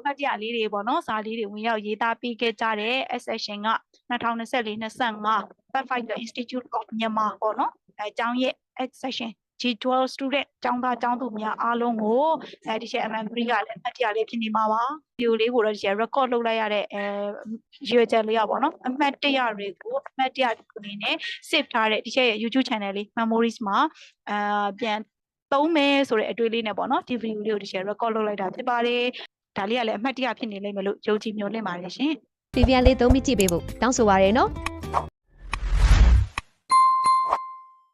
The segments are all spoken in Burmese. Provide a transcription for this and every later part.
အမှတ်တရလေးတွေပေါ့နော်စာလေးတွေဝင်ရောက်ရေးသားပေးခဲ့ကြတဲ့ section က2024-25 Pathfinder Institute of Myanmar ပေါ့နော်အဲအကြောင်းရဲ့ section G12 student ကျောင်းသားကျောင်းသူများအားလုံးကိုအဲဒီချက် MM3 ကလည်းအမှတ်တရလေးဖြစ်နေမှာပါဗီဒီယိုလေးကိုတော့ဒီချက် record လုပ်လိုက်ရတဲ့အဲရွေချက်လေးอ่ะပေါ့နော်အမှတ်တရတွေကိုအမှတ်တရအနေနဲ့ save ထားတဲ့ဒီချက်ရဲ့ YouTube channel လေး memories မှာအာပြန်သုံးမယ်ဆိုတဲ့အတွေ့လေးနဲ့ပေါ့နော်ဒီဗီဒီယိုလေးကိုဒီချက် record လုပ်လိုက်တာဖြစ်ပါတယ် ဒါလေးကလည်းအမှတ်တရဖြစ်နေလိမ့်မယ်လို့ယုံကြည်မျှော်လင့်ပါတယ်ရှင်ပြပြန်လေးသုံးမိကြည့်ပေးဖို့တောင်းဆိုပါရယ်နော်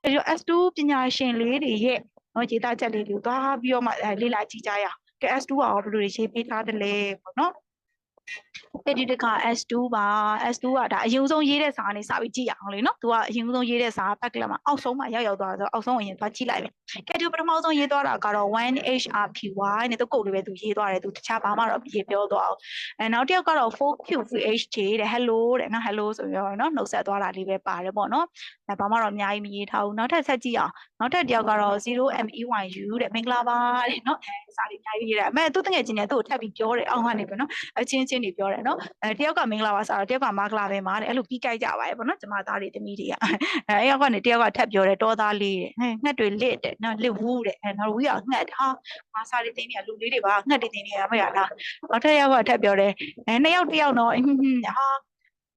အဲဒီတော့ S2 ပညာရှင်လေးတွေရဲ့နော်ရေးသားချက်လေးတွေကိုသွားပြီးတော့မှအဲလေ့လာကြည့်ကြရအောင်ကဲ S2 ကရောဘယ်လိုတွေရေးပေးထားသလဲပေါ့နော် အဲ့ဒီတခါ S2 ပါ S2 ကဒါအရင်ဆုံးရေးတဲ့စာကနေစပြီးကြည့်ရအောင်လေနော်။ तू ကအရင်ဆုံးရေးတဲ့စာဘက်ကလမှာအောက်ဆုံးမှာရောက်ရောက်သွားဆိုတော့အောက်ဆုံးကိုအရင်သွားကြည့်လိုက်မယ်။ကဲသူပထမဆုံးရေးသွားတာကတော့ 1HRPY နဲ့သူကုတ်လေးပဲသူရေးသွားတယ်သူတခြားဘာမှတော့မရေးပြောသွားအောင်။အဲနောက်တစ်ယောက်ကတော့ 4QVHJ တဲ့ hello တဲ့နော် hello ဆိုပြီးတော့နော်နှုတ်ဆက်သွားတာလေးပဲပါတယ်ပေါ့နော်။ အဲဘာမှတော့အများကြီးမရေးထားဘူး။နောက်ထပ်ဆက်ကြည့်အောင်။နောက်ထပ်တစ်ယောက်ကတော့ 0MEYU တဲ့မင်္ဂလာပါတဲ့နော်။အဲစာလေးအများကြီးရေးတယ်။အမေသူတငယ်ချင်းနဲ့သူ့ကိုထပ်ပြီးပြောတယ်အောက်ကနေပဲနော်။အချင်းချင်းတွေပြောတယ်နော်။အဲတယောက်ကမင်္ဂလာပါဆိုတော့တယောက်ကမဂလာပဲမှာတဲ့အဲ့လိုပြီးကြိုက်ကြပါရဲ့ပေါ့နော်ကျမသားတွေတမီးတွေကအဲအဲ့ရောက်ကနေတယောက်ကထပ်ပြောတယ်တောသားလေးတဲ့ဟဲ့ငှက်တွေလစ်တဲ့နော်လစ်ဝူးတဲ့အဲနော်ဝီကငှက်ဟာမစားတွေတင်းနေလူလေးတွေပါငှက်တွေတင်းနေရမရလားနောက်ထပ်ယောက်ကထပ်ပြောတယ်အဲနှစ်ယောက်တစ်ယောက်တော့အင်းဟင်းဟာ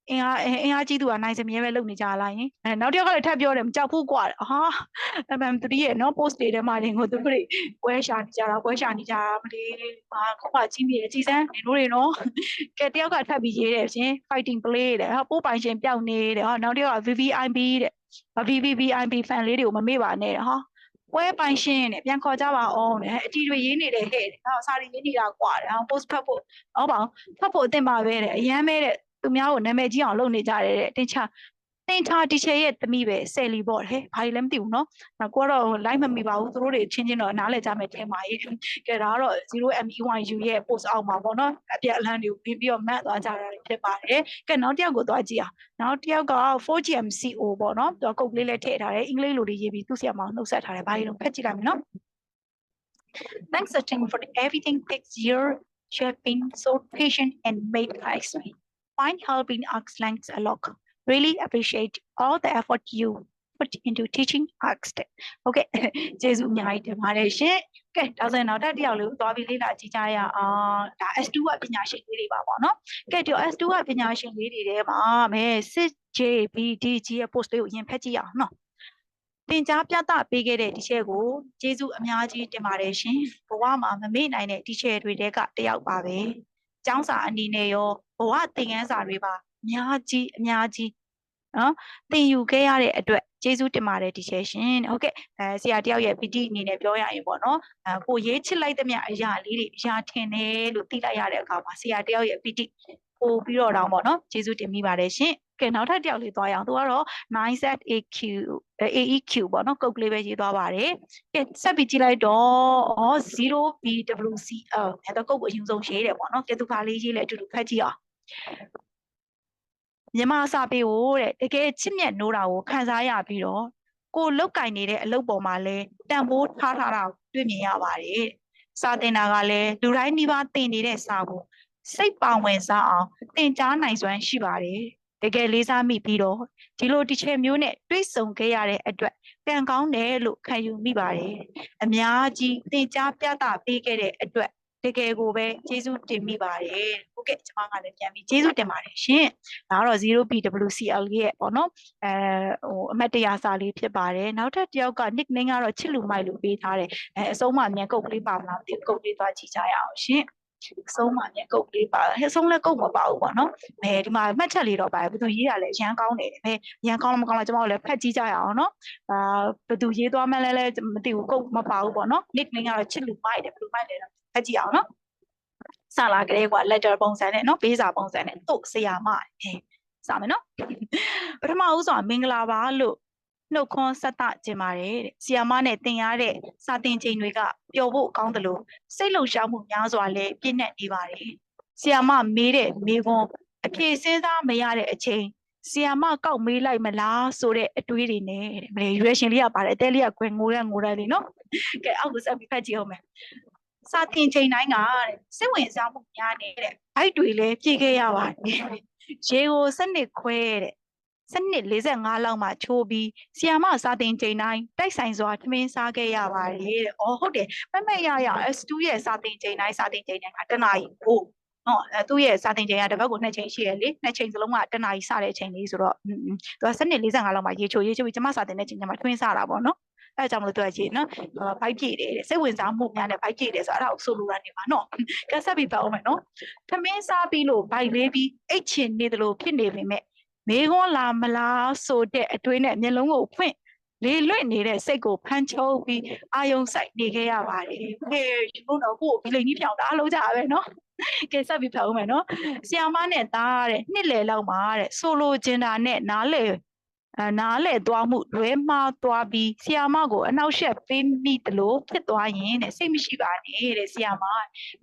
အင်အားအင်အားကြီးသူကနိုင်စမြဲပဲလုပ်နေကြလားယင်အဲနောက်တစ်ယောက်ကလည်းထပ်ပြောတယ်မကြောက်ဘူးကွာဟာ MM3 ရဲ့နော် post တွေထဲမှာတင်ကိုသူတို့ပွဲရှာနေကြတာပွဲရှာနေကြတာမလေးဟာခုမှကြီးမိတယ်ကြီးစမ်းနေတို့တွေနော်ကဲတယောက်ကထပ်ပြီးရေးတယ်ရှင် fighting play တဲ့ဟာပိုးပိုင်ရှင်ပျောက်နေတယ်ဟာနောက်တစ်ယောက်က VVIP တဲ့ VVVIP fan လေးတွေကိုမမေ့ပါနဲ့တဲ့ဟာပွဲပိုင်ရှင်တဲ့ပြန်ခေါ်ကြပါအောင်တဲ့အတီတွေရေးနေတယ်ဟဲ့တဲ့ဟာစာရီရေးနေတာကွာတဲ့ဟာ post ဖတ်ဖို့ဟောပါအောင်ဖတ်ဖို့အသင့်ပါပဲတဲ့အရန်ပဲတဲ့ သူများကိုနာမည်ကြီးအောင်လုပ်နေကြတယ်တဲ့တင်ချတင်ချတီချေရဲ့သမီးပဲဆယ်လီပေါ့ဟဲ့ဘာကြီးလည်းမသိဘူးเนาะကိုကတော့ live မမိပါဘူးသူတို့တွေချင်းချင်းတော့နားလည်ကြမယ်ထဲမှာရေးကဲဒါကတော့ 0MEYU ရဲ့ post အောက်မှာပေါ့နော်အပြက်အလန်းတွေကိုပြီးပြီးတော့မှတ်သွားကြတာဖြစ်ပါတယ်ကဲနောက်တစ်ယောက်ကိုသွားကြည့်အောင်နောက်တစ်ယောက်က 4GMCO ပေါ့နော်သူကကုတ်လေးလည်းထည့်ထားတယ်အင်္ဂလိပ်လိုလေးရေးပြီးသူ့ဆီမှာနှုတ်ဆက်ထားတယ်ဘာကြီးလုံးဖတ်ကြည့်လိုက်မယ်နော် Thanks a team for everything takes year shaping so patient and made us find help in arts lengths a lot really appreciate all the effort you put into teaching arts တဲ့ Okay ကျေးဇူးအများကြီးတင်ပါတယ်ရှင်ကဲဒါဆိုရင်နောက်တစ်ယောက်လေးကိုသွားပြီးလေ့လာကြည့်ကြရအောင်ဒါ S2 ကပညာရှင်လေးတွေပါပေါ့နော်ကဲဒီ S2 ကပညာရှင်လေးတွေထဲမှာမဲစစ် JBDG ရဲ့ post လေးကိုအရင်ဖတ်ကြည့်အောင်နော်သင်ကြားပြသပေးခဲ့တဲ့ဒီချက်ကိုကျေးဇူးအများကြီးတင်ပါတယ်ရှင်ဘဝမှာမမေ့နိုင်တဲ့ဒီချက်တွေတဲကတယောက်ပါပဲကျောင်းစာအနေနဲ့ရော ဘဝသင်ခန်းစာတွေပါအများကြီးအများကြီးနော်သင်ယူခဲ့ရတဲ့အတွက်ကျေးဇူးတင်ပါတယ်ဒီချက်ရှင်ဟုတ်ကဲ့အဲဆရာတယောက်ရဲ့ PD အနေနဲ့ပြောရရင်ပေါ့နော်အဲကိုရေးချစ်လိုက်သမျှအရာလေးတွေအရာထင်တယ်လို့သိလိုက်ရတဲ့အခါမှာဆရာတယောက်ရဲ့ PD ပို့ပြီးတော့တောင်းပေါ့နော်ကျေးဇူးတင်မိပါတယ်ရှင်ကဲနောက်ထပ်တယောက်လေးသွားရအောင်သူကတော့ 9ZAQ AEQ ပေါ့နော်ကုတ်ကလေးပဲရေးသွားပါတယ်ကဲဆက်ပြီးကြည့်လိုက်တော့ဩ 0BWCL အဲ့တော့ကုတ်ကိုအရင်ဆုံးရေးတယ်ပေါ့နော်ကဲသူဘာလေးရေးလဲအတူတူဖတ်ကြည့်အောင် မြန်မာစာပေကိုတဲ့တကယ်ချစ်မြတ်နိုးတာကိုခန်းစားရပြီးတော့ကိုလုတ်ကင်နေတဲ့အလုပ်ပေါ်မှာလဲတန်ဖိုးထားထားတာကိုတွေ့မြင်ရပါတယ်စာတင်တာကလည်းလူတိုင်းနှိပါတင်နေတဲ့စာကိုစိတ်ပါဝင်စားအောင်သင်ကြားနိုင်စွမ်းရှိပါတယ်တကယ်လေးစားမိပြီးတော့ဒီလိုတစ်ချက်မျိုးနဲ့တွေ့ဆုံခဲ့ရတဲ့အတွက်ကံကောင်းတယ်လို့ခံယူမိပါတယ်အများကြီးသင်ကြားပြသပေးခဲ့တဲ့အတွက် တကယ်ကိုပဲကျေးဇူးတင်မိပါတယ်ဟုတ်ကဲ့ကျွန်မကလည်းပြန်ပြီးကျေးဇူးတင်ပါတယ်ရှင်ဒါကတော့ 0BWCL ရဲ့ပေါ့နော်အဲဟိုအမတ်တရားစာလေးဖြစ်ပါတယ်နောက်ထပ်တစ်ယောက်က nickname ကတော့ချစ်လူမိုက်လို့ပေးထားတယ်အဲအဆုံးမှမြန်ကုတ်ကလေးပါမလားမသိဘူးကုတ်လေးသွားကြည့်ကြရအောင်ရှင်အဆုံးမှမြန်ကုတ်လေးပါဟဲ့အဆုံးလည်းကုတ်မပါဘူးပေါ့နော်အဲဒီမှာမှတ်ချက်လေးတော့ပါတယ်ဘယ်သူရေးရလဲရန်ကောင်းတယ်အဲရန်ကောင်းလားမကောင်းလားကျွန်မတို့လည်းဖတ်ကြည့်ကြရအောင်နော်အာဘယ်သူရေးသွားမှန်းလဲလဲမသိဘူးကုတ်မပါဘူးပေါ့နော် nickname ကတော့ချစ်လူမိုက်တယ်ဘယ်လိုမိုက်လဲတော့ ဖတ်ကြည့်အောင်နော်ဆလာကလေးက letter ပုံစံနဲ့နော်ဘေးစာပုံစံနဲ့သူ့ဆရာမဟဲ့စမယ်နော်ပထမဦးဆုံးမင်္ဂလာပါလို့နှုတ်ခွန်းဆက်တကျင်ပါတယ်တဲ့ဆီယာမနဲ့တင်ရတဲ့စာတင်ချိန်တွေကပျော်ဖို့ကောင်းတယ်လို့စိတ်လှုပ်ရှားမှုများစွာလည်းပြည့်နှက်နေပါတယ်ဆီယာမမေးတဲ့မေးခွန်းအဖြေစဉ်းစားမရတဲ့အချိန်ဆီယာမကောက်မေးလိုက်မလားဆိုတဲ့အတွေးတွေနဲ့တဲ့မလေးရွေးရှင်လေးကပါတယ်အဲလေးကခွင်ငိုရငိုရလေးနော်ကဲအောက်ကိုဆက်ပြီးဖတ်ကြည့်အောင်မယ် စာတင်ချိန်တိုင်းကတဲ့စိတ်ဝင်စားမှုများနေတဲ့ဘိုက်တွေလည်းပြေခဲ့ရပါတယ်ရေကိုစနစ်ခွဲတဲ့စနစ်45လောက်မှချိုးပြီးဆီယာမစာတင်ချိန်တိုင်းတိုက်ဆိုင်စွာထမင်းစားခဲ့ရပါတယ်တဲ့။အော်ဟုတ်တယ်မမက်ရရ S2 ရဲ့စာတင်ချိန်တိုင်းစာတင်ချိန်တိုင်းကတစ်နာရီကိုနော်အဲသူ့ရဲ့စာတင်ချိန်ကတစ်ပတ်ကိုနှစ်ချိန်ရှိရလေနှစ်ချိန်စလုံးကတစ်နာရီစတဲ့အချိန်လေးဆိုတော့อืมသူကစနစ်45လောက်မှရေချိုရေချိုပြီးကျမစာတင်တဲ့ချိန်ကျမှထွင်းစားတာပေါ့နော် အဲအကြောင့်မလို့သူကရေနော်ဘိုက်ပြည့်တယ်တဲ့စိတ်ဝင်စားမှုများနဲ့ဘိုက်ပြည့်တယ်ဆိုတော့အဲ့ဒါကိုဆိုလိုတာနေပါနော်ကက်ဆက်ပြီးပေါ့အောင်မယ်နော်ထမင်းစားပြီးလို့ဘိုက်လေးပြီးအိတ်ချင်နေတယ်လို့ဖြစ်နေပေမဲ့မေခွန်းလာမလားဆိုတဲ့အတွေးနဲ့မျက်လုံးကိုဖွင့်လေလွတ်နေတဲ့စိတ်ကိုဖမ်းချုပ်ပြီးအာယုံဆိုင်နေခဲ့ရပါတယ်။ဟေးဘုန်းတော်ကိုဘီလိန်ကြီးဖြောင်းတာလုံးကြပဲနော်။ကဲဆက်ပြီးဖြောင်းမယ်နော်။ဆီယာမနဲ့သားတဲ့နှစ်လယ်လောက်မှာတဲ့ဆိုလိုချင်တာနဲ့နားလေအဲ နားလေသွားမှုလွဲမှားသွားပြီးဆီယာမကိုအနောက်ရှက်ပေးမိတလို့ဖြစ်သွားရင်တဲ့စိတ်မရှိပါနဲ့တဲ့ဆီယာမ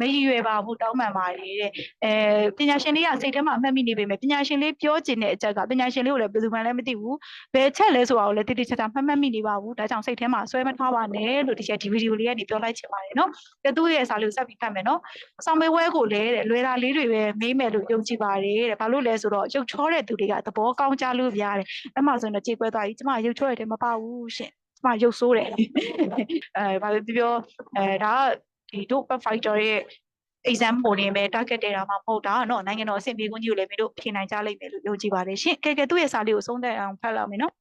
မရည်ရွယ်ပါဘူးတောင်းပန်ပါတယ်တဲ့အဲပညာရှင်လေးကစိတ်ထဲမှာအမှတ်မိနေပေမဲ့ပညာရှင်လေးပြောချင်တဲ့အချက်ကပညာရှင်လေးကိုလည်းဘယ်သူမှလည်းမသိဘူးဘယ်ချက်လဲဆိုတာကိုလည်းတိတိကျကျမှတ်မှတ်မိနေပါဘူးဒါကြောင့်စိတ်ထဲမှာဆွဲမထားပါနဲ့လို့ဒီချက်ဒီဗီဒီယိုလေးကနေပြောလိုက်ချင်ပါတယ်နော်ကဲသူ့ရဲ့စာလေးကိုဆက်ပြီးဖတ်မယ်နော်ဆောင်မေဝဲကိုလည်းတဲ့လွယ်တာလေးတွေပဲမေးမယ်လို့ယုံကြည်ပါတယ်တဲ့ဘာလို့လဲဆိုတော့ရုပ်ချောတဲ့သူတွေကသဘောကောင်းကြလို့ပြရတယ်အဲ့မှာဆိုရင်တော့ကြေကွဲသွားပြီကျမရုပ်ချောတဲ့တဲမပါဘူးရှင်ကျမရုပ်ဆိုးတယ်အဲဘာလို့ပြောအဲဒါကဒီတို့ pep fighter ရဲ့ exam ပုံနေပဲ target တက်တာမှမဟုတ်တာเนาะနိုင်ငံတော်အဆင့်ပြေခွင့်ကြီးကိုလည်းမင်းတို့ဖြေနိုင်ကြလိမ့်မယ်လို့ယုံကြည်ပါတယ်ရှင်ကဲကဲသူ့ရဲ့စာလေးကိုဆုံးသက်အောင်ဖတ်လောက်မယ်နော်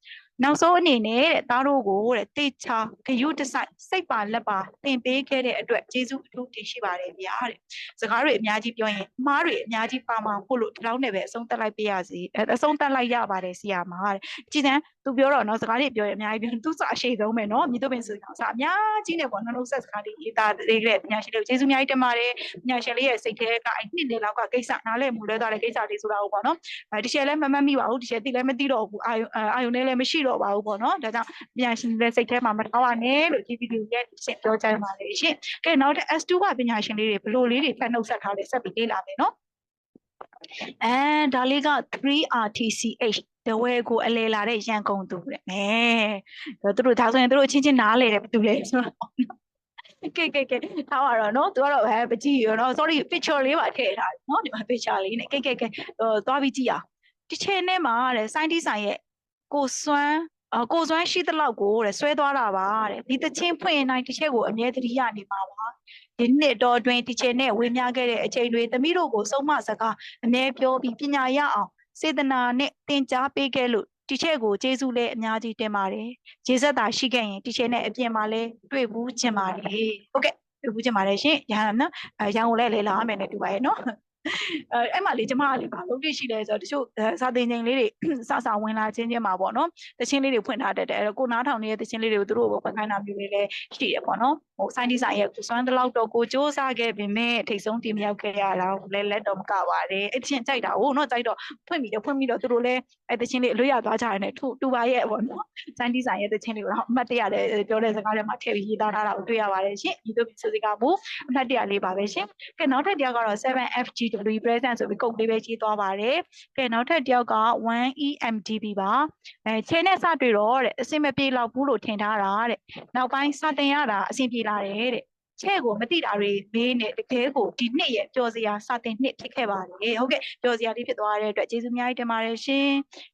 နောက်ဆုံးအနေနဲ့တဲ့သားတို့ကိုတဲ့တေချာဂယုတစိုက်စိတ်ပါလက်ပါသင်ပေးခဲ့တဲ့အတွက်ကျေးဇူးအထူးတင်ရှိပါတယ်ဗျာတဲ့စကားတွေအများကြီးပြောရင်အမားတွေအများကြီးပါမှာဖို့လို့ဒီလောက်နဲ့ပဲအဆုံးသတ်လိုက်ပေးရစီအဲအဆုံးသတ်လိုက်ရပါတယ်ဆီယာမာတဲ့ကြည်စမ်းသူပြောတော့နော်စကားတွေပြောရင်အများကြီးပြောသူစအရှိဆုံးပဲနော်မြေတို့ပင်ဆိုအောင်စအများကြီးနဲ့ပေါ့နှလုံးဆက်စကားတွေရေးသားသေးတဲ့ပညာရှင်တွေကိုကျေးဇူးအများကြီးတင်ပါတယ်ပညာရှင်လေးရဲ့စိတ်ထဲကအဲ့နှစ်နှစ်လောက်ကကိစ္စနားလည်မှုလဲသွားတဲ့ကိစ္စလေးဆိုတာဟုတ်ပေါ့နော်အဲဒီရှယ်လည်းမမှတ်မိပါဘူးဒီရှယ်တိလည်းမသိတော့ဘူးအာယုံအာယုံနဲ့လည်းမရှိတော့ပါဘူးပေါ့နော်ဒါကြောင့်ပညာရှင်လေးစိတ်ထဲမှာမထားပါနဲ့လို့ဒီဗီဒီယိုရဲ့ရှင်းပြောကြပါလေရှင်ကဲနောက်တဲ့ S2 ကပညာရှင်လေးတွေဘယ်လိုလေးတွေဖတ်နှုတ်ဆက်ထားလဲဆက်ပြီးလေ့လာမယ်နော်အဲဒါလေးက 3RTCH တဝဲကိုအလဲလာတဲ့ရန်ကုန်သူတဲ့အဲသူတို့ဒါဆိုရင်သူတို့အချင်းချင်းနားလေတယ်ဘယ်သူလဲဆိုတော့ကဲကဲကဲထားပါတော့နော်သူကတော့ဟဲပကြည့်ရောနော် sorry picture လေးပါထည့်ထားတယ်နော်ဒီမှာ picture လေးနဲ့ကဲကဲကဲဟိုသွားပြီးကြည့်အောင်ဒီချိန်နဲ့မှာတဲ့ scientist ဆိုင်ရဲ့ ကိုစွမ်းအကိုစွမ်းရှိသလောက်ကိုတဲ့ဆွဲသွားတာပါတဲ့ဒီတချင်းဖွင့်ရင်တိုင်းတစ်ချက်ကိုအမြဲတည်းရနေမှာပါဒီနှစ်တော်တွင်ဒီချိန်နဲ့ဝေမျှခဲ့တဲ့အချိန်တွေသမီးတို့ကိုဆုံးမစကားအမြဲပြောပြီးပညာရအောင်စေတနာနဲ့သင်ကြားပေးခဲ့လို့ဒီချက်ကိုကျေးဇူးလည်းအများကြီးတင်ပါတယ်။ရေဆက်တာရှိခဲ့ရင်ဒီချက်နဲ့အပြင်မှာလည်းတွေ့ဘူးချင်ပါတယ်။ဟုတ်ကဲ့တွေ့ဘူးချင်ပါတယ်ရှင်။ရဟန်းနော်။အဲရန်ကိုလည်းလေလာမယ်နဲ့တူပါရဲ့နော်။ အဲအဲ့မှာလေကျမကလေဘာလုပ်ရရှိလဲဆိုတော့တချို့စာသင်ချိန်လေးတွေစစဝင်လာချင်းချင်းမှာပေါ့နော်တချင်းလေးတွေဖွင့်ထားတတ်တယ်အဲ့တော့ကိုနားထောင်နေတဲ့တချင်းလေးတွေကိုသူတို့ကိုဖွင့်ခိုင်းတာမျိုးလေးလည်းရှိတယ်ပေါ့နော်ဟိုစိုင်းဒီဇိုင်းရဲ့ကိုစွမ်းတလောက်တော့ကိုစ조사ခဲ့ပေမဲ့ထိတ်ဆုံးတင်မြောက်ခဲ့ရတာလဲလက်တော့မကပါတယ်အဲ့တချင်းကြိုက်တာဟိုနော်ကြိုက်တော့ဖွင့်ပြီးတော့ဖွင့်ပြီးတော့သူတို့လည်းအဲ့တချင်းလေးအလွတ်ရသွားကြတယ်နဲ့ထူတူပါရဲ့ပေါ့နော်စိုင်းဒီဇိုင်းရဲ့တချင်းလေးကိုတော့အမှတ်တရတဲ့ပြောတဲ့စကားတွေမှာထည့်ပြီးရေးသားထားတာကိုတွေ့ရပါတယ်ရှင်ဒီတို့ဆိုစကားဘူးအမှတ်တရလေးပါပဲရှင်ကဲနောက်ထပ်တရားကတော့ 7FGW present ဆိုပြီးကုတ်လေးပဲကြီးသွားပါတယ်ကဲနောက်ထပ်တယောက်က 1EMDB ပါအဲခြေနဲ့စတွေ့တော့တဲ့အစင်မပြေတော့ဘူးလို့ထင်ထားတာတဲ့နောက်ပိုင်းစတင်ရတာအဆင်ပြေလာတယ်တဲ့ ချဲ့ကိုမတိတာတွေမေးနေတကယ်ကိုဒီနှစ်ရဲ့ပျော်စရာစတင်နှစ်ဖြစ်ခဲ့ပါတယ်ဟုတ်ကဲ့ပျော်စရာလေးဖြစ်သွားတဲ့အတွက်ကျေးဇူးအများကြီးတင်ပါတယ်ရှင်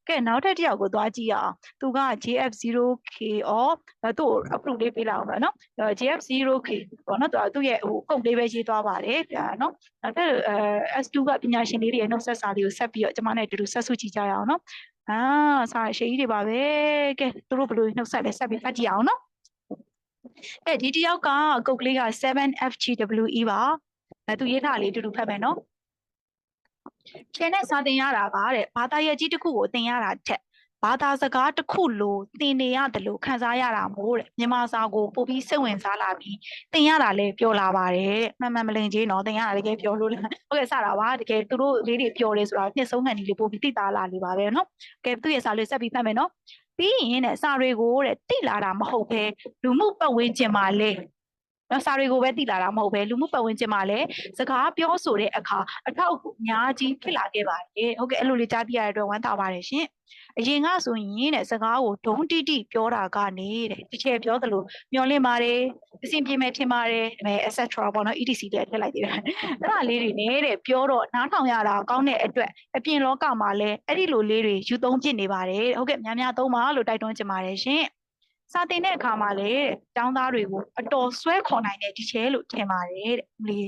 ကဲနောက်ထပ်တစ်ယောက်ကိုသွားကြည့်ရအောင်သူက JF0K အော်သူ့ကို approve လေးပေးလိုက်အောင်ပါနော် JF0K ပေါ့နော်သူကသူ့ရဲ့ဟိုကုတ်လေးပဲရေးသွားပါတယ်ဒါနော်နောက်ထပ်အဲ S2 ကပညာရှင်လေးတွေရဲ့နှုတ်ဆက်စာလေးကိုဆက်ပြီးတော့ကျွန်မနဲ့အတူတူဆက်စုကြည့်ကြရအောင်နော်အာစာရှေးကြီးတွေပါပဲကဲသူတို့ဘယ်လိုနှုတ်ဆက်လဲဆက်ပြီးဖတ်ကြည့်အောင်နော် အဲဒီတယောက်ကကုတ်ကလေးက 7FGWE ပါအဲသူရေးထားလေးအတူတူဖတ်မယ်နော်ချဲနဲ့စာတင်ရတာကတဲ့ဘာသာရဲ့ကြီးတစ်ခုကိုတင်ရတာထက်ဘာသာစကားတစ်ခုလိုတင်နေရတယ်လို့ခံစားရတာမို့တဲ့မြန်မာစာကိုပို့ပြီးစိတ်ဝင်စားလာပြီးတင်ရတာလည်းပျော်လာပါတယ်တဲ့မှန်မှန်မလင်ကြီးနော်တင်ရတာတကယ်ပျော်လို့လားဟုတ်ကဲ့စတာပါတကယ်သူတို့လေးတွေပျော်တယ်ဆိုတာနှစ်ဆုံးခံဒီလေးပို့ပြီးတိတာလာနေပါပဲနော်ကဲသူ့ရဲ့စာလေးဆက်ပြီးဖတ်မယ်နော် ပြီးရင်တဲ့စာတွေကိုတဲ့တိလာတာမဟုတ်ပဲလူမှုပတ်ဝန်းကျင်မှာလေ နော်စာတွေကိုပဲတည်လာတာမဟုတ်ပဲလူမှုပတ်ဝန်းကျင်မှာလည်းစကားပြောဆိုတဲ့အခါအထောက်အကူအများကြီးဖြစ်လာခဲ့ပါတယ်ဟုတ်ကဲ့အဲ့လိုလေးကြားသိရတဲ့အတွက်ဝမ်းသာပါတယ်ရှင်အရင်ကဆိုရင်တဲ့စကားကိုဒုံတိတိပြောတာကနေတဲ့တစ်ချက်ပြောသလိုမျောလင့်ပါတယ်အဆင်ပြေမယ်ထင်ပါတယ်အဲ etc ပေါ့နော် etc တဲ့ထည့်လိုက်သေးတယ်အဲ့ဒါလေးတွေနဲ့တဲ့ပြောတော့နားထောင်ရတာကောင်းတဲ့အတွက်အပြင်လောကမှာလည်းအဲ့ဒီလိုလေးတွေယူသုံးဖြစ်နေပါတယ်ဟုတ်ကဲ့များများသုံးပါလို့တိုက်တွန်းချင်ပါတယ်ရှင် စာတင်တဲ့အခါမှာလည်းကျောင်းသားတွေကိုအတော်ဆွဲခေါ်နိုင်တဲ့ဒီချဲလို့ထင်ပါတယ်တဲ့မလီ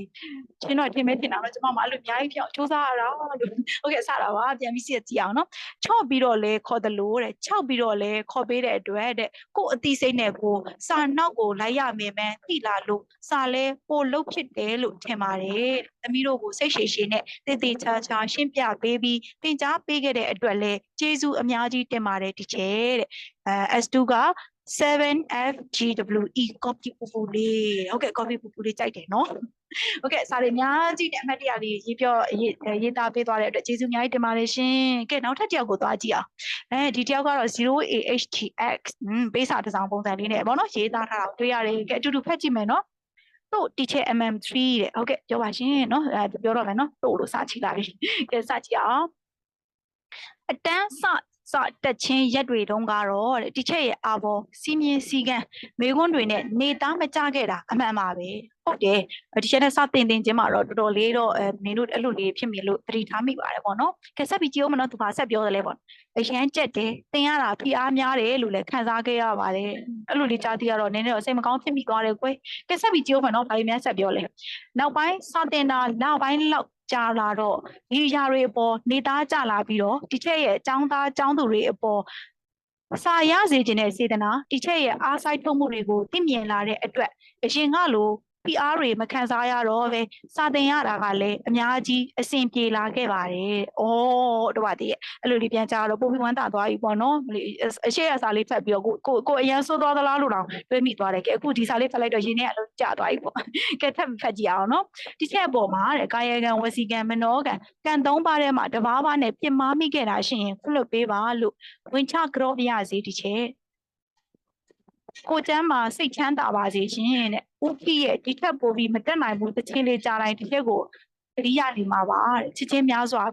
ချင်းတော့ထင်မဲထင်တာတော့ကျွန်မမအဲ့လိုအများကြီးပြောင်းစူးစမ်းရတာလို့ဟုတ်ကဲ့စတာပါပြန်ပြီးစစ်ကြည့်အောင်နော်ချော့ပြီးတော့လဲခေါ်တယ်လို့တဲ့ခြောက်ပြီးတော့လဲခေါ်ပေးတဲ့အတွက်တဲ့ကို့အသိစိတ်နဲ့ကိုစာနောက်ကိုလိုက်ရမယ်မန်းသိလာလို့စာလဲပို့လုပ်ဖြစ်တယ်လို့ထင်ပါတယ်တဲ့သမီးတို့ကိုစိတ်ရှည်ရှည်နဲ့တည်တည်ချာချာရှင်းပြပေးပြီးသင်ကြားပေးခဲ့တဲ့အတွက်လဲကျေးဇူးအများကြီးတင်ပါတယ်ဒီချဲတဲ့အဲ S2 က 7FGWE copy ပူပူလေးဟုတ်ကဲ့ copy ပူပူလေးကြိုက်တယ်နော်ဟုတ်ကဲ့စာတွေအများကြီးနဲ့အမှတ်တရလေးရေးပြောရေးရေးသားပေးသွားတဲ့အတွက်ကျေးဇူးအများကြီးတင်ပါတယ်ရှင်ကဲနောက်ထပ်တစ်ယောက်ကိုသွားကြည့်အောင်အဲဒီတစ်ယောက်ကတော့ 0AHTX อืมပေးစာတစ်စောင်ပုံစံလေးနဲ့ပေါ့နော်ရေးသားထားတာကိုတွေ့ရတယ်ကဲအတူတူဖတ်ကြည့်မယ်နော်တို့ teacher mm3 တဲ့ဟုတ်ကဲ့ပြောပါရှင်နော်အဲပြောတော့မယ်နော်တို့လို့စာချီလာပြီကဲစကြည့်အောင်အတန်းစ စတက်ချင်းရက်တွေတုန်းကတော့တဲ့ teacher ရဲ့အာဘောစီမင်းစီကံမေခွန်းတွေနဲ့နေသားမကြခဲ့တာအမှန်ပါပဲဟုတ်တယ်ဒီချက်နဲ့စတင်တင်ချင်းမှာတော့တော်တော်လေးတော့အဲနင်တို့အဲ့လိုလေးဖြစ်မိလို့သတိထားမိပါတယ်ပေါ့နော်။ကဲဆက်ပြီးကြည့်အောင်မနော်သူဘာဆက်ပြောတယ်လဲပေါ့။အရန်ကြက်တယ်။တင်ရတာဖိအားများတယ်လို့လည်းခံစားခဲ့ရပါတယ်။အဲ့လိုလေးကြားသိရတော့နင်းတော့စိတ်မကောင်းဖြစ်မိသွားတယ်ကွယ်။ကဲဆက်ပြီးကြည့်အောင်မနော်ဘာလို့များဆက်ပြောလဲ။နောက်ပိုင်းစတင်တာနောက်ပိုင်းလောက် ကြာလာတော့ဒီຢာတွေအပေါ်နေသားကြလာပြီးတော့ဒီချက်ရဲ့အကြောင်းသားအကြောင်းသူတွေအပေါ်စာရစေခြင်းနဲ့စေတနာဒီချက်ရဲ့အားစိုက်ထုတ်မှုတွေကိုသိမြင်လာတဲ့အတွက်အရင်ကလို PR တွေမခံစားရတော့ပဲစာသင်ရတာကလည်းအများကြီးအဆင်ပြေလာခဲ့ပါတယ်။အော်တော့ပါတည်းရဲ့အဲ့လိုလေးပြန်ကြားတော့ပုံပြီးဝမ်းသာသွားပြီပေါ့နော်။အရှိရစာလေးဖတ်ပြီးတော့ကိုကိုကိုအရန်ဆိုးသွားသလားလို့တော့တွေးမိသွားတယ်။ကဲအခုဒီစာလေးဖတ်လိုက်တော့ရင်းနဲ့အလုံးကျသွားပြီပေါ့။ကဲထပ်ဖတ်ကြည့်အောင်နော်။ဒီချက်ပေါ်မှာတဲ့ကာယကံဝစီကံမနောကံကံသုံးပါးထဲမှာတဘာဘာနဲ့ပြင်မာမိခဲ့တာရှိရင်ခွင့်လွတ်ပေးပါလို့ဝင်ချကြောပြရစီဒီချက် ကိုကျမ်းမှာစိတ်ချမ်းသာပါစေရှင်တဲ့ဥပိရဲ့ဒီထက်ပိုပြီးမတက်နိုင်ဘူးတစ်ချင်းလေးကြားတိုင်းတစ်ချက်ကိုတတိယနေမှာပါတဲ့ချစ်ချင်းများစွာ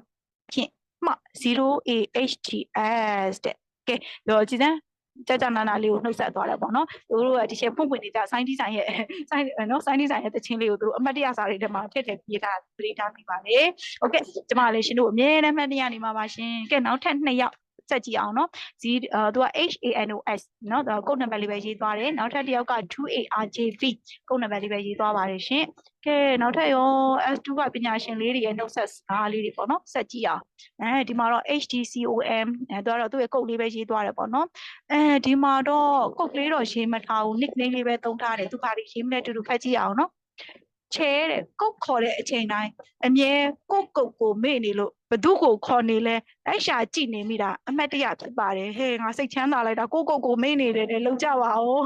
ဖြင့်မှ 0AHTS တဲ့ကဲတော့ကြည်စမ်းကြာကြာနာနာလေးကိုနှုတ်ဆက်သွားတယ်ပေါ့နော်သူတို့ကဒီချက်ဖွင့်ဖွင့်နေကြဆိုင်းဒီဇိုင်းရဲ့ဆိုင်းနော်ဆိုင်းဒီဇိုင်းရဲ့တချင်းလေးကိုသူတို့အမှတ်တရစာတွေထဲမှာထည့်ထည့်ပြေးထားပြေးထားမိပါလေโอเคကျမလေးရှင်တို့အမြဲတမ်းမှတ်တရနေမှာပါရှင်ကဲနောက်ထပ်နှစ်ယောက် စက်ကြည့်အောင်နော်ဇီသူက HANOS နော်သူကကုတ်နံပါတ်လေးပဲရေးသွားတယ်နောက်ထပ်တစ်ယောက်က 2ARJV ကုတ်နံပါတ်လေးပဲရေးသွားပါတယ်ရှင်ကဲနောက်ထပ်ရော S2 ကပညာရှင်လေးတွေရဲ့နှုတ်ဆက်စကားလေးတွေပေါ့နော်စက်ကြည့်အောင်အဲဒီမှာတော့ HDCOM အဲသူကတော့သူ့ရဲ့ကုတ်လေးပဲရေးသွားတယ်ပေါ့နော်အဲဒီမှာတော့ကုတ်လေးတော့ရေးမထားဘူး nickname လေးပဲသုံးထားတယ်သူပါရီရေးမလဲတူတူဖတ်ကြည့်အောင်နော်ချဲတဲ့ကုတ်ခေါ်တဲ့အချိန်တိုင်းအမြဲကုတ်ကုတ်ကိုမေ့နေလို့ သူကိုခေါ်နေလဲလိုက်ရှာကြည့်နေမိတာအမှတ်တရဖြစ်ပါတယ်ဟဲ့ငါစိတ်ချမ်းသာလိုက်တာကိုကုတ်ကိုမေ့နေတယ်တဲ့လုံကြပါဦး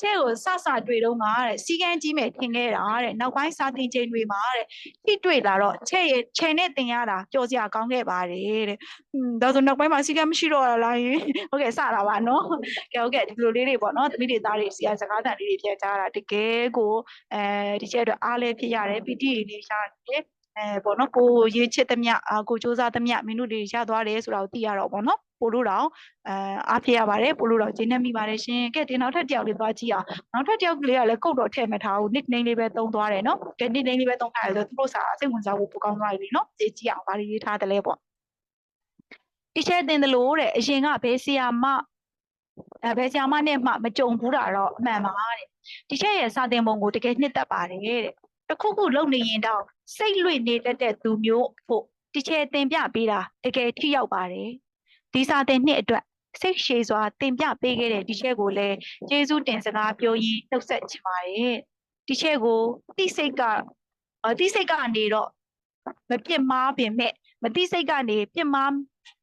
ချဲကိုစစတွေ့တော့ငါတဲ့စီကန်းကြီးမဲ့ထင်ခဲ့တာတဲ့နောက်ပိုင်းစာသင်ချိန်တွေမှာတဲ့ထိတွေ့လာတော့ချဲရဲ့ချဲနဲ့တင်ရတာပျော်စရာကောင်းခဲ့ပါတယ်တဲ့ဟွန်းဒါဆိုနောက်ပိုင်းမှာစီကန်းမရှိတော့လားယင်ဟုတ်ကဲ့စတာပါနော်ကဲဟုတ်ကဲ့ဒီလိုလေးတွေပေါ့နော်သမီးတွေသားတွေစီကစကားသံလေးတွေပြန်ကြားတာတကယ်ကိုအဲဒီချက်အတွက်အားလည်းဖြစ်ရတယ်ပီတိလေးရတယ် အဲပေါ့နော်ကိုရေးချစ်သမျှအာကိုစူးစမ်းသမျှမင်းတို့တွေရသွားတယ်ဆိုတာကိုသိရတော့ပေါ့နော်ပို့လို့တော့အဲအားဖြစ်ရပါတယ်ပို့လို့တော့ဂျင်းနေမိပါတယ်ရှင်ကဲဒီနောက်ထပ်တစ်ယောက်လေးသွားကြည့်အောင်နောက်ထပ်တစ်ယောက်ကလေးကလည်းကုတ်တော့ထည့်မထားဘူး nickname လေးပဲသုံးသွားတယ်နော်ကဲ nickname လေးပဲသုံးထားတယ်ဆိုသူတို့စာစိတ်ဝင်စားဖို့ပိုကောင်းသွားပြီနော်ကြည့်ကြည့်အောင်ဗာရေးထားတယ်လဲပေါ့တီချဲတင်တယ်လို့တဲ့အရင်ကဘယ်ဆီယာမအဲဘယ်ဆီယာမနဲ့မှမကြုံဘူးတာတော့အမှန်ပါတဲ့တီချဲရဲ့စာတင်ပုံကိုတကယ်နှစ်သက်ပါတယ်တဲ့ တခုခုလုပ်နေရင်တော့စိတ်လွင့်နေတတ်တဲ့သူမျိုးဖို့တီချဲတင်ပြပေးတာတကယ်ထိရောက်ပါတယ်ဒီစာတင်နှစ်အတွက်စိတ်ရှည်စွာတင်ပြပေးခဲ့တဲ့ဒီချက်ကိုလည်းကျေးဇူးတင်စကားပြောရင်းနှုတ်ဆက်ချင်ပါတယ်ဒီချက်ကိုတိစိတ်ကအာတိစိတ်ကနေတော့မပြစ်မှားပင်မဲ့မတိစိတ်ကနေပြစ်မှား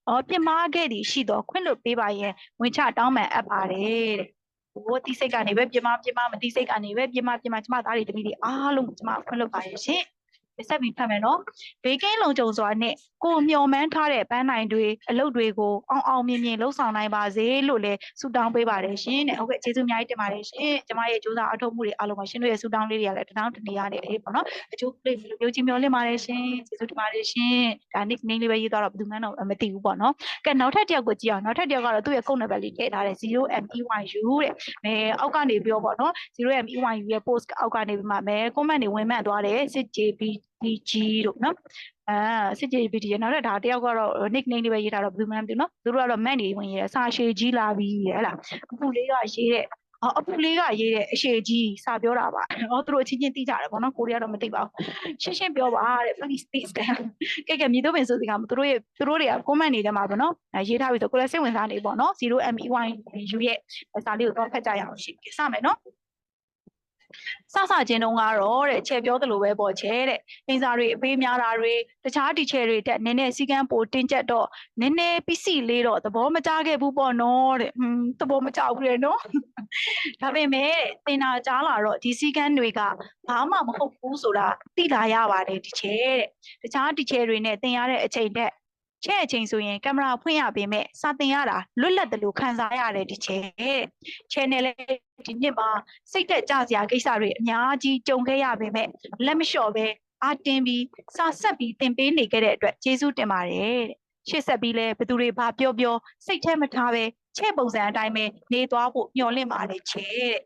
အော်ပြစ်မှားခဲ့သည်ရှိတော့ခွင့်လွတ်ပေးပါရင်ဝင်ချတောင်းပန်အပ်ပါတယ်တဲ့ ဟိုတိစိတ်ကနေပဲပြစ်မှားပြစ်မှားမတိစိတ်ကနေပဲပြစ်မှားပြစ်မှားကျမသားတွေတမီးတွေအားလုံးကျမခွင့်လွတ်ပါရဲ့ရှင်က ဆက်ပြီးဖတ်မယ်နော်ဘေးကင်းလုံခြုံစွာနဲ့ကိုမျော်မှန်းထားတဲ့ပန်းနိုင်တွေအလုပ်တွေကိုအောင်အောင်မြင်မြင်လုပ်ဆောင်နိုင်ပါစေလို့လည်းဆုတောင်းပေးပါတယ်ရှင်တဲ့ဟုတ်ကဲ့ကျေးဇူးအများကြီးတင်ပါတယ်ရှင်ကျမရဲ့အကျိုးစားအထောက်အမှုတွေအားလုံးပါရှင်တို့ရဲ့ဆုတောင်းလေးတွေကလည်းတန်းတနေရတယ်အေးပေါ့နော်အကျိုးလေးမျိုးချင်းမျောလင့်ပါတယ်ရှင်ကျေးဇူးတင်ပါတယ်ရှင်ဒါ nickname လေးပဲရေးသွားတော့ဘယ်သူမှန်းတော့မသိဘူးပေါ့နော်ကဲနောက်ထပ်တစ်ယောက်ကိုကြည့်အောင်နောက်ထပ်တစ်ယောက်ကတော့သူ့ရဲ့ကုတ်နံပါတ်လေးထည့်ထားတယ် 0MEYU တဲ့မဲအောက်ကနေပြောပေါ့နော် 0MEYU ရဲ့ post အောက်ကနေပြီးမှမဲ comment တွေဝင်မှတ်သွားတယ် 6JB DG တို့နော်အဲစစ်ကြီး BD နောက်တော့ဒါတယောက်ကတော့ nickname တွေပဲရေးထားတော့ဘယ်သူမှမသိဘူးနော်သူတို့ကတော့ man နေဝင်ရေးစာရှည်ကြီးလာပြီးဟဲ့လားအပူလေးကရေးတဲ့အော်အပူလေးကရေးတဲ့အရှိကြီးစာပြောတာပါ။အော်သူတို့အချင်းချင်းသိကြတယ်ပေါ့နော်။ကိုရီးယားတော့မသိပါဘူး။ရှင်းရှင်းပြောပါတဲ့ funny space တဲ့။ကဲကဲမြေတို့ပင်ဆိုစီကသူတို့ရဲ့သူတို့တွေက comment တွေထဲမှာပေါ့နော်။ရေးထားပြီးတော့ကိုလည်းစိတ်ဝင်စားနေပေါ့နော်။ 0MEYU ရဲ့စာလေးကိုတော့ဖတ်ကြရအောင်ရှိပြီ။စမယ်နော်။ စစချင်းတုန်းကတော့တဲ့ချဲပြောသလိုပဲပေါ့ချဲတဲ့အင်းစာတွေအပေးများတာတွေတခြားတီချဲတွေတက်နည်းနည်းစီကန်းပိုတင်းကျပ်တော့နည်းနည်းပစ္စည်းလေးတော့သဘောမကျခဲ့ဘူးပေါ့နော်တဲ့ဟွန်းသဘောမကျဘူးလေနော်ဒါပေမဲ့တင်တာကြားလာတော့ဒီစီကန်းတွေကဘာမှမဟုတ်ဘူးဆိုတာသိလာရပါတယ်တီချဲတဲ့တခြားတီချဲတွေနဲ့တင်ရတဲ့အချိန်တက် ချဲ့အချိန်ဆိုရင်ကင်မရာဖွင့်ရပေမဲ့စာတင်ရတာလွတ်လပ်တယ်လို့ခံစားရတယ်ဒီချဲတဲ့ channel လေးဒီနှစ်မှာစိတ်သက်ကြစရာကိစ္စတွေအများကြီးကြုံခဲ့ရပေမဲ့လက်မလျှော့ပဲအာတင်ပြီးစာဆက်ပြီးသင်ပေးနေခဲ့တဲ့အတွက်ကျေးဇူးတင်ပါတယ်တဲ့ရှေ့ဆက်ပြီးလဲဘသူတွေဘာပြောပြောစိတ်ထဲမထားပဲချဲ့ပုံစံအတိုင်းပဲနေသွားဖို့မျှော်လင့်ပါတယ်ချဲတဲ့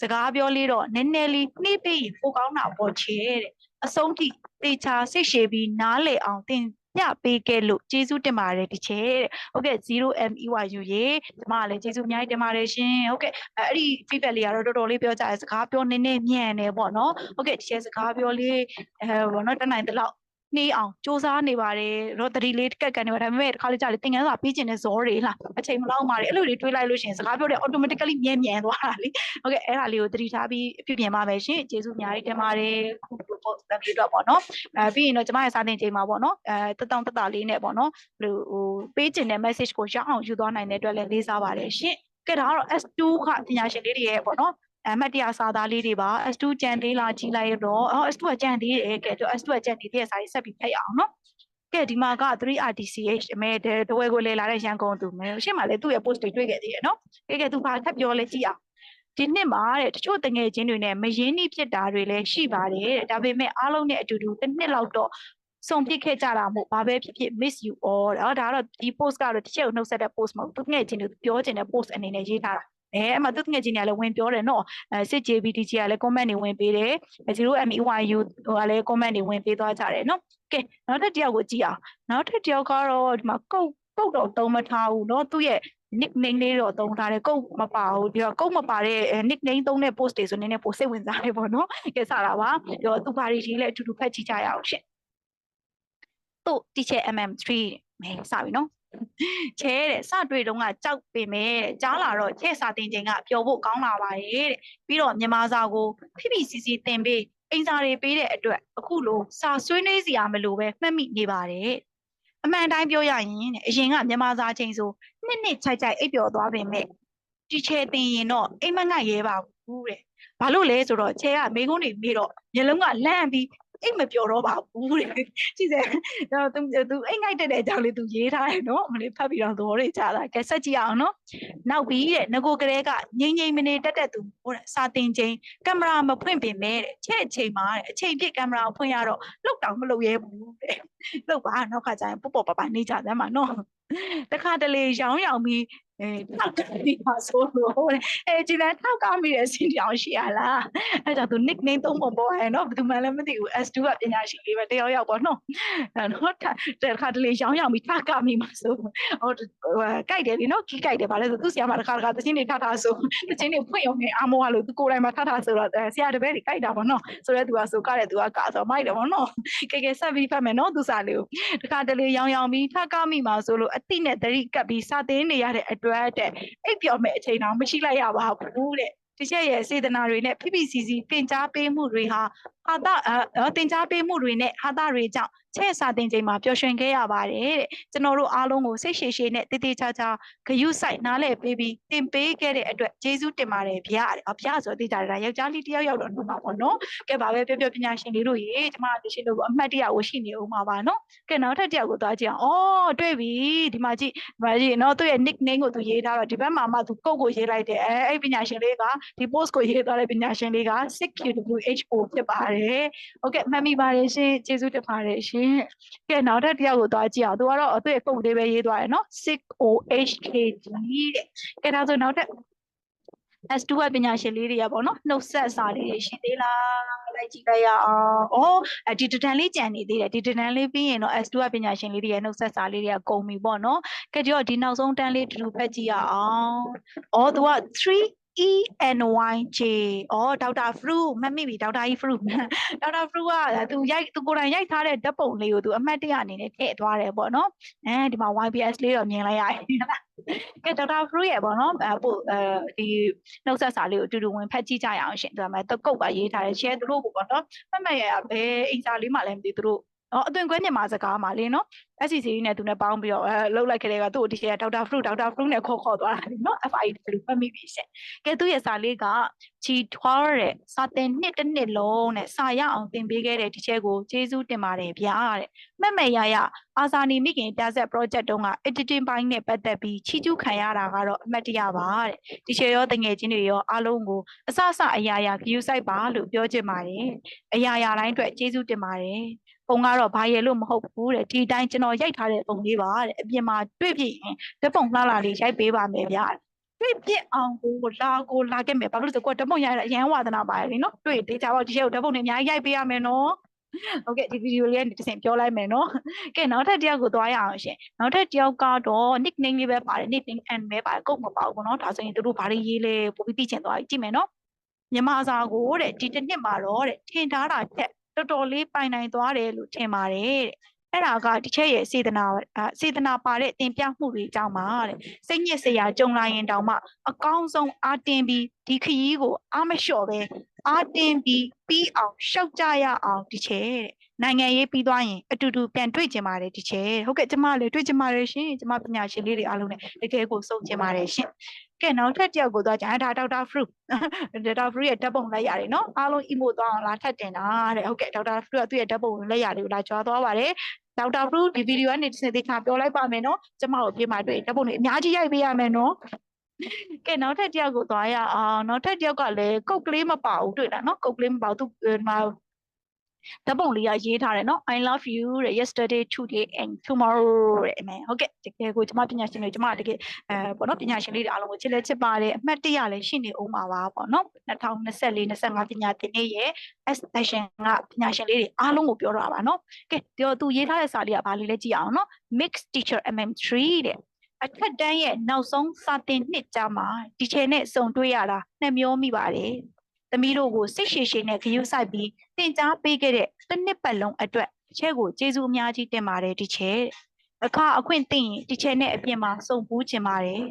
စကားပြောလေးတော့နည်းနည်းလေးနှိမ့်ပြီးရင်ပိုကောင်းတာပေါ့ချဲတဲ့အဆုံးထိတေချာစိတ်ရှည်ပြီးနားလေအောင်သင် ပြပေးခဲ့လို့ကျေးဇူးတင်ပါတယ်ဒီချဲတဲ့ဟုတ်ကဲ့ 0MEYU ရေဒီမှာလည်းကျေးဇူးအများကြီးတင်ပါတယ်ရှင်ဟုတ်ကဲ့အဲ့အဲ့ဒီ feedback လေးကတော့တော်တော်လေးပြောကြတယ်စကားပြောနည်းနည်းညံ့နေပေါ့နော်ဟုတ်ကဲ့ဒီချဲစကားပြောလေးအဲဘောနော်တနိုင်တလောက် နှေးအောင်စူးစမ်းနေပါတယ်တော့တတိလေးကက်ကက်နေပါဒါပေမဲ့တစ်ခါလေးကြာလေသင်ခန်းစာပြီးကျင်တဲ့ဇောတွေလားအချိန်မလောက်ပါလေအဲ့လိုတွေတွေးလိုက်လို့ရှိရင်စကားပြောတဲ့ automatically မြဲမြံသွားတာလေဟုတ်ကဲ့အဲ့ဒါလေးကိုသတိထားပြီးအပြုပြင်ပါမယ်ရှင်ကျေးဇူးအများကြီးတင်ပါတယ်ခုပို့တက်ပြီးတော့ပေါ့နော်အဲပြီးရင်တော့ကျမရဲ့စာသင်ချိန်မှာပေါ့နော်အဲတတောင်တတလေးနဲ့ပေါ့နော်ဘယ်လိုဟိုပေးကျင်တဲ့ message ကိုရအောင်ယူသွားနိုင်တဲ့အတွက်လည်းလေးစားပါတယ်ရှင်ကဲဒါကတော့ S2 ကပညာရှင်လေးတွေရဲ့ပေါ့နော် အမတ်တရားစာသားလေးတွေပါ S2 ကြံသေးလားကြီးလိုက်တော့အော် S2 ကကြံသေးတယ်ကဲတော့ S2 ကကြံနေတဲ့စာရေးဆက်ပြီးဖတ်ရအောင်နော်ကဲဒီမှာက 3RTCH အမဲတဝဲကိုလဲလာတဲ့ရန်ကုန်သူမဲရှင်းမှာလေသူ့ရဲ့ post တွေတွေ့ခဲ့သေးတယ်နော်ကဲကဲသူဘာထပ်ပြောလဲကြည့်အောင်ဒီနှစ်မှာတဲ့တချို့တငယ်ချင်းတွေနဲ့မရင်းနှီးဖြစ်တာတွေလည်းရှိပါတယ်တဲ့ဒါပေမဲ့အားလုံးနဲ့အတူတူတစ်နှစ်လောက်တော့စုံပြစ်ခဲ့ကြတာမို့ဘာပဲဖြစ်ဖြစ် miss you all တဲ့ဒါကတော့ဒီ post ကတော့တစ်ချက်ကိုနှုတ်ဆက်တဲ့ post မဟုတ်ဘူးသူငယ်ချင်းတွေပြောချင်တဲ့ post အနေနဲ့ရေးထားတာ အဲအမှသူငယ်ချင်းတွေကလည်းဝင်ပြောတယ်နော်အဲစစ် JBTG ကလည်း comment တွေဝင်ပေးတယ် 0MEYU ဟိုကလည်း comment တွေဝင်ပေးသွားကြတယ်နော်ကဲနောက်ထပ်တစ်ယောက်ကိုကြည့်အောင်နောက်ထပ်တစ်ယောက်ကတော့ဒီမှာကုတ်ကုတ်တော့သုံးမထားဘူးနော်သူ့ရဲ့ nickname လေးတော့သုံးထားတယ်ကုတ်မပါဘူးဒီတော့ကုတ်မပါတဲ့ nickname သုံးတဲ့ post တွေဆိုနည်းနည်းပိုစိတ်ဝင်စားတယ်ပေါ့နော်ကဲစတာပါပြီးတော့သူဘာတွေကြီးလဲအတူတူဖတ်ကြည့်ကြရအောင်ရှင်သူ teacher mm3 မဲစပြီနော် ချဲတဲ့စတွေ့တုန်းကကြောက်ပင်မဲ့တဲ့ကြားလာတော့ချဲ့စာတင်ချိန်ကပျော်ဖို့ကောင်းလာပါရဲ့တဲ့ပြီးတော့မြန်မာစာကိုဖိဖိစီစီသင်ပေးအင်စာတွေပေးတဲ့အတွက်အခုလိုစာဆွေးနွေးစရာမလိုပဲမှတ်မိနေပါတယ်အမှန်တိုင်းပြောရရင်တဲ့အရင်ကမြန်မာစာချိန်ဆိုနှစ်နှစ်ခြိုက်ခြိုက်အိပ်ပျော်သွားပင်မဲ့ဒီချဲတင်ရင်တော့အိမ်မက်ငတ်ရဲပါဘူးတဲ့ဘာလို့လဲဆိုတော့ချဲကမိကုန်းနေပြီးတော့မျက်လုံးကလန့်ပြီး အိတ်မပျော်တော့ပါဘူးတဲ့ကြည့်စမ်းတော့သူသူအိတ်ငိုက်တဲ့အကြောင်းလေးသူရေးထားတယ်နော်မလေးဖတ်ပြီးတော့သဘောတွေချတာကဲဆက်ကြည့်အောင်နော်နောက်ပြီးတဲ့ငကိုကလေးကငိမ့်ငိမ့်မနေတက်တက်သူဟိုတဲ့စာတင်ချင်းကင်မရာမဖွင့်ပင်မဲ့တဲ့ချဲ့အချိန်မှာတဲ့အချိန်ပြည့်ကင်မရာကိုဖွင့်ရတော့လောက်တောင်မလုပ်ရဲဘူးတဲ့လောက်ပါနောက်ခါကျရင်ပေါ့ပေါ့ပါပါနေကြစမ်းပါနော်တခါတလေရောင်းရောင်ပြီး အဲထောက်ကမိပါဆိုလို့အဲဒီလန်ထောက်ကမိတဲ့အစင်းတောင်ရှိရလားအဲဒါသူ nickname သုံးပုံပေါ်ဟဲ့နော်ဘယ်သူမှလည်းမသိဘူး S2 ကပညာရှိလေးပဲတယောက်ယောက်ပေါ့နော်အဲနော်တခါတလေရောင်းရောင်ပြီးထောက်ကမိပါဆိုဟိုကြိုက်တယ်လीနော်ကြီးကြိုက်တယ်ဗါလဲဆိုသူဆရာမတခါတခါသချင်းတွေထားထားဆိုသချင်းတွေဖွင့်အောင်ငယ်အာမောကလို့သူကိုယ်တိုင်မှာထားထားဆိုတော့ဆရာတပည့်တွေကြိုက်တာပေါ့နော်ဆိုတော့သူကဆိုကတဲ့သူကကဆိုမိုက်တယ်ပေါ့နော်ကဲကဲဆက်ပြီးဖတ်မယ်နော်သူစာလေးကိုတခါတလေရောင်းရောင်ပြီးထောက်ကမိပါဆိုလို့အတိနဲ့တရိကပ်ပြီးစာသင်နေရတဲ့အတွက်တဲ့အိပ်ပျော်မဲ့အချိန်တော့မရှိလိုက်ရပါဘူးတဲ့တချက်ရဲ့စေတနာတွေနဲ့ဖိဖိစီစီပင်ကြားပေးမှုတွေဟာ ဟာတာအဲတင် जा ပေးမှုတွေနဲ့ဟာတာတွေကြောင့်ချဲ့စာတင်ချိန်မှာပျော်ရွှင်ခဲ့ရပါတယ်တဲ့ကျွန်တော်တို့အားလုံးကိုစိတ်ရှည်ရှည်နဲ့တည်တည်ချာချာဂယုစိုက်နားလည်ပေးပြီးတင်ပေးခဲ့တဲ့အတွက်ကျေးဇူးတင်ပါတယ်ဗျာတဲ့အဗျာဆိုသိကြတယ်ဒါယောက်ျားလေးတစ်ယောက်ယောက်တော့နှုတ်ပါပေါ့နော်ကဲပါပဲပြောပြောပညာရှင်လေးတို့ရေကျမတရှိလို့အမှတ်တရကိုရှိနေဦးမှာပါနော်ကဲနောက်ထပ်တစ်ယောက်ကိုသွားကြည့်အောင်အော်တွေ့ပြီဒီမှာကြည့်ဒီမှာကြည့်နော်သူ့ရဲ့ nickname ကိုသူရေးထားတော့ဒီဘက်မှာမှသူကုတ်ကိုရေးလိုက်တယ်အဲအဲ့ပညာရှင်လေးကဒီ post ကိုရေးသွားတဲ့ပညာရှင်လေးက 6QWHO ဖြစ်ပါတယ်ဟုတ်ကဲ့မှတ်မိပါတယ်ရှင်ကျေးဇူးတင်ပါတယ်ရှင်ကဲနောက်ထပ်တစ်ယောက်ကိုသွားကြည့်အောင်သူကတော့သူ့ရဲ့ကုတ်လေးပဲရေးသွားတယ်နော် 6OHKG တဲ့ကဲဒါဆိုနောက်ထပ် S2 ကပညာရှင်လေးတွေကပေါ့နော်နှုတ်ဆက်စာလေးတွေရှိသေးလားလိုက်ကြည့်လိုက်ရအောင်။အော်အဲဒီတတန်လေးကြံနေသေးတယ်ဒီတတန်လေးပြီးရင်တော့ S2 ကပညာရှင်လေးတွေရဲ့နှုတ်ဆက်စာလေးတွေကကုန်ပြီပေါ့နော်။ကဲကြောဒီနောက်ဆုံးတန်းလေးတူတူဖတ်ကြည့်ရအောင်။အော်သူက3 E N Y J အော်ဒေါက်တာဖရူမှတ်မိပြီဒေါက်တာကြီးဖရူဒေါက်တာဖရူကသူရိုက်သူကိုယ်တိုင်ရိုက်ထားတဲ့ဓာတ်ပုံလေးကိုသူအမှတ်တရအနေနဲ့ထည့်သွားတယ်ပေါ့နော်အဲဒီမှာ YBS လေးတော့မြင်လိုက်ရတယ်ဟုတ်လားကဲဒေါက်တာဖရူရဲ့ပေါ့နော်အဲပို့အဲဒီနှုတ်ဆက်စာလေးကိုအတူတူဝင်ဖတ်ကြည့်ကြရအောင်ရှင်သူကမှတကုတ်ကရေးထားတယ် share သူတို့ကိုပေါ့နော်မှတ်မှတ်ရရဘယ်အိမ်စာလေးမှလည်းမသိသူတို့ အော်အသွင်ခွဲမြန်မာစကားမှာလေနော် SCC နဲ့သူနဲ့ပေါင်းပြီးတော့အဲလှုပ်လိုက်ခဲ့တဲ့ကသူ့ကိုဒီချေဒေါက်တာဖရူဒေါက်တာဖရူနဲ့ခေါ်ခေါ်သွားတာလေနော် FI ဘယ်လိုမှတ်မိပြီရှင်ကဲသူ့ရဲ့စာလေးကချီထွားတဲ့စာတင်နှစ်တစ်နှစ်လုံးနဲ့စာရအောင်သင်ပေးခဲ့တဲ့ဒီချက်ကိုကျေးဇူးတင်ပါတယ်ဗျာတဲ့မှတ်မယ်ရရအာဇာနီမိခင်တာဆက် project တုန်းက editing ပိုင်းနဲ့ပတ်သက်ပြီးချီးကျူးခံရတာကတော့အမှတ်တရပါတဲ့ဒီချက်ရောတငယ်ချင်းတွေရောအားလုံးကိုအစအစအရာရာ view site ပါလို့ပြောချင်ပါတယ်အရာရာတိုင်းအတွက်ကျေးဇူးတင်ပါတယ် ပုံကတော့ဘာရဲလို့မဟုတ်ဘူးတဲ့ဒီတိုင်းကျွန်တော်ရိုက်ထားတဲ့ပုံလေးပါတဲ့အပြင်မှာတွေ့ဖြစ်ရင်ဓာတ်ပုံလှလာလေးရိုက်ပေးပါမယ်ဗျာတွေ့ပြစ်အောင်ကိုလာကိုလာခဲ့မယ်ဘာလို့လဲဆိုတော့ကိုယ်ဓာတ်ပုံရိုက်ရအရန်ဝါသနာပါတယ်လीနော်တွေ့တေချာပေါ့ဒီချက်ကိုဓာတ်ပုံတွေအများကြီးရိုက်ပေးရမယ်နော်ဟုတ်ကဲ့ဒီဗီဒီယိုလေးကနေတစ်ဆင့်ပြောလိုက်မယ်နော်ကဲနောက်ထပ်တစ်ယောက်ကိုသွားရအောင်ရှင်နောက်ထပ်တစ်ယောက်ကတော့ nickname လေးပဲပါတယ် nickname and ပဲပါတယ်ကုတ်မပါဘူးပေါ့နော်ဒါဆိုရင်တို့ဘာတွေရေးလဲပိုပြီးသိချင်သွားပြီကြည့်မယ်နော်မြန်မာစာကိုတဲ့ဒီတစ်နှစ်မှာတော့တဲ့ထင်ထားတာထက် တော်တော်လေးပိုင်နိုင်သွားတယ်လို့ထင်ပါတယ်တဲ့အဲ့ဒါကဒီချက်ရဲ့စေတနာစေတနာပါတဲ့တင်ပြမှုတွေအကြောင်းပါတဲ့စိတ်ညစ်စရာကြုံလာရင်တောင်မှအကောင်းဆုံးအာတင်ပြီးဒီခရီးကိုအာမလျှော့ပဲအာတင်ပြီးပြီးအောင်ရှောက်ကြရအောင်ဒီချက်တဲ့နိုင်ငံရေးပြီးသွားရင်အတူတူပြန်တွေ့ကြပါတယ်ဒီချက်ဟုတ်ကဲ့ကျမလည်းတွေ့ကြပါတယ်ရှင်ကျမပညာရှင်လေးတွေအားလုံးနဲ့တကယ်ကိုစုံကြပါတယ်ရှင်ကဲနောက်ထပ်တစ်ယောက်ကိုသွားကြဒါဒေါက်တာဖရူဒေါက်တာဖရူရဲ့ဓာတ်ပုံလက်ရတယ်နော်အားလုံး emo သွားအောင်လာထပ်တင်တာတဲ့ဟုတ်ကဲ့ဒေါက်တာဖရူကသူ့ရဲ့ဓာတ်ပုံလက်ရလေးကိုလာကြွားသွားပါတယ်ဒေါက်တာဖရူဒီဗီဒီယိုကနေတစ်စသေချာပြောလိုက်ပါမယ်နော်ကျမတို့အပြင်မှာတွေ့ဓာတ်ပုံတွေအများကြီးရိုက်ပေးရမယ်နော်ကဲနောက်ထပ်တစ်ယောက်ကိုသွားရအောင်နောက်ထပ်တစ်ယောက်ကလည်းကုတ်ကလေးမပါဘူးတွေ့လားနော်ကုတ်ကလေးမပါဘူးသူဒီမှာ ဓာတ်ပုံလေးကရေးထားတယ်နော် I love you တဲ့ yesterday today and tomorrow တဲ့အမေဟုတ်ကဲ့တကယ်ကိုကျမပညာရှင်တွေကျမတကယ်အဲပေါ့နော်ပညာရှင်လေးတွေအားလုံးကိုချစ်လဲချစ်ပါတယ်အမှတ်တရလည်းရှိနေအောင်ပါပါပေါ့နော်2024 25ပညာသင်နေ့ရဲ့ S session ကပညာရှင်လေးတွေအားလုံးကိုပြောတော့ပါနော်ကဲဒီတော့သူရေးထားတဲ့စာလေးကဘာလေးလဲကြည့်အောင်နော် mix teacher mm3 တဲ့အထက်တန်းရဲ့နောက်ဆုံးစာသင်နှစ်ကြာမှာဒီချေနဲ့စုံတွေ့ရတာနှမျောမိပါတယ် သမီးတို့ကိုစိတ်ရှည်ရှည်နဲ့ဂရုစိုက်ပြီးသင်ကြားပေးခဲ့တဲ့တစ်နှစ်ပတ်လုံးအတွက်ချဲကိုကျေးဇူးအများကြီးတင်ပါတယ်ဒီချဲအခါအခွင့်သိရင်ဒီချဲနဲ့အပြင်မှာစုံပူးချင်ပါတယ်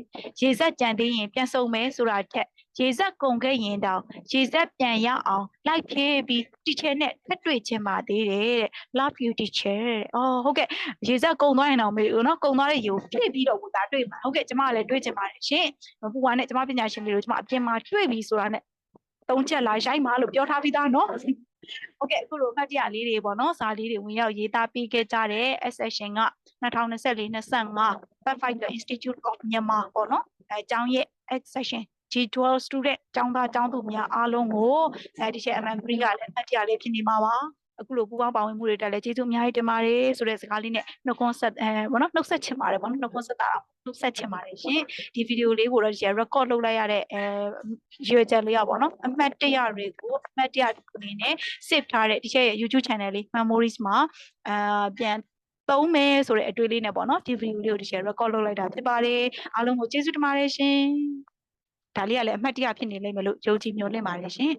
ရေဆက်ကြံသေးရင်ပြန်စုံမယ်ဆိုတာထက်ရေဆက်ကုန်ခဲ့ရင်တောင်ရေဆက်ပြန်ရအောင်လိုက်ဖြည့်ပြီးဒီချဲနဲ့ထပ်တွေ့ချင်ပါသေးတယ်တဲ့ love you teacher တဲ့အော်ဟုတ်ကဲ့ရေဆက်ကုန်သွားရင်တော့မေဘူးနော်ကုန်သွားတဲ့ရေကိုဖြည့်ပြီးတော့ကိုဒါတွေ့မှာဟုတ်ကဲ့ကျမလည်းတွေ့ချင်ပါတယ်ရှင်ပူဝါနဲ့ကျမပညာရှင်လေးတို့ကျမအပြင်မှာတွေ့ပြီးဆိုတာနဲ့ သုံးချက်လာရိုက်မှာလို့ပြောထားပြီးသားနော်ဟုတ်ကဲ့အခုလိုအမှတ်တရလေးတွေပေါ့နော်ဇာလေးတွေဝင်ရောက်ရေးသားပေးခဲ့ကြတဲ့ session က2024-25 Pathfinder Institute of Myanmar ပေါ့နော်အဲအကြောင်းရဲ့ session G12 student ကျောင်းသားကျောင်းသူများအားလုံးကိုအဲဒီချက် MM3 ကလည်းအမှတ်တရလေးဖြစ်နေမှာပါ အခုလိုပူပေါင်းပါဝင်မှုတွေတက်လဲကျေးဇူးအများကြီးတင်ပါတယ်ဆိုတဲ့စကားလေးနဲ့နှုတ်ခွန်းဆက်အဲဘောနော်နှုတ်ဆက်ချင်ပါတယ်ဘောနော်နှုတ်ခွန်းဆက်တာနှုတ်ဆက်ချင်ပါတယ်ရှင်ဒီဗီဒီယိုလေးကိုတော့ဒီ record လုပ်လိုက်ရတဲ့အဲရွေချက်လေးอ่ะဘောနော်အမှတ်တရတွေကိုအမှတ်တရလေးနဲ့ save ထားတဲ့ဒီချက်ရဲ့ YouTube channel လေး memories မှာအာပြန်သုံးမယ်ဆိုတဲ့အတွေ့အလေးနဲ့ပေါ့နော်ဒီဗီဒီယိုလေးကိုဒီ share record လုပ်လိုက်တာဖြစ်ပါတယ်အားလုံးကိုကျေးဇူးတင်ပါတယ်ရှင်ဒါလေးကလည်းအမှတ်တရဖြစ်နေလိမ့်မယ်လို့ယုံကြည်မျှော်လင့်ပါတယ်ရှင်